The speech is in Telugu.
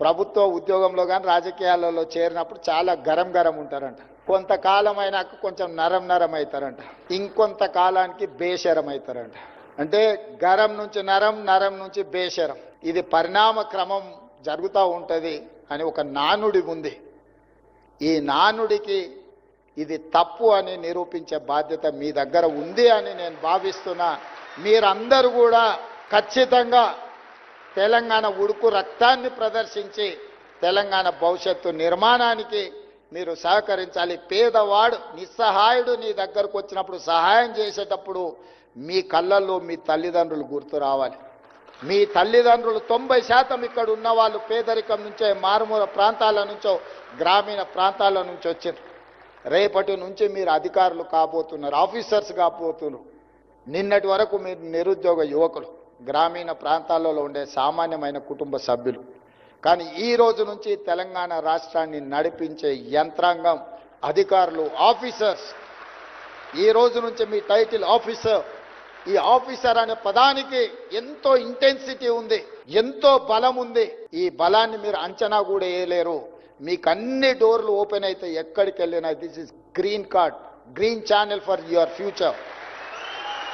ప్రభుత్వ ఉద్యోగంలో కానీ రాజకీయాలలో చేరినప్పుడు చాలా గరం గరం ఉంటారంట. కొంతకాలం అయినాక కొంచెం నరం నరం అవుతారంట ఇంకొంత కాలానికి బేషరం అవుతారంట అంటే గరం నుంచి నరం నరం నుంచి బేషరం. ఇది పరిణామ క్రమం జరుగుతూ ఉంటుంది అని ఒక నానుడి ఉంది. ఈ నానుడికి ఇది తప్పు అని నిరూపించే బాధ్యత మీ దగ్గర ఉంది అని నేను భావిస్తున్నా. మీరందరూ కూడా ఖచ్చితంగా తెలంగాణ ఉడుకు రక్తాన్ని ప్రదర్శించి తెలంగాణ భవిష్యత్తు నిర్మాణానికి మీరు సహకరించాలి. పేదవాడు నిస్సహాయుడు నీ దగ్గరకు వచ్చినప్పుడు సహాయం చేసేటప్పుడు మీ కళ్ళల్లో మీ తల్లిదండ్రులు గుర్తు రావాలి. మీ తల్లిదండ్రులు తొంభై శాతం ఇక్కడ ఉన్న వాళ్ళు పేదరికం నుంచే మారుమూల ప్రాంతాల నుంచో గ్రామీణ ప్రాంతాల నుంచి వచ్చారు. రేపటి నుంచి మీరు అధికారులు కాబోతున్నారు ఆఫీసర్స్ కాబోతున్నారు. నిన్నటి వరకు మీరు నిరుద్యోగ యువకులు. గ్రామీణ ప్రాంతాలలో ఉండే సామాన్యమైన కుటుంబ సభ్యులు. కానీ ఈ రోజు నుంచి తెలంగాణ రాష్ట్రాన్ని నడిపించే యంత్రాంగం అధికారులు ఆఫీసర్స్. ఈ రోజు నుంచి మీ టైటిల్ ఆఫీసర్. ఈ ఆఫీసర్ అనే పదానికి ఎంతో ఇంటెన్సిటీ ఉంది ఎంతో బలం ఉంది. ఈ బలాన్ని మీరు అంచనా కూడా వేయలేరు. మీకు అన్ని డోర్లు ఓపెన్ అయితే ఎక్కడికి వెళ్ళినా this is green card green channel for your future.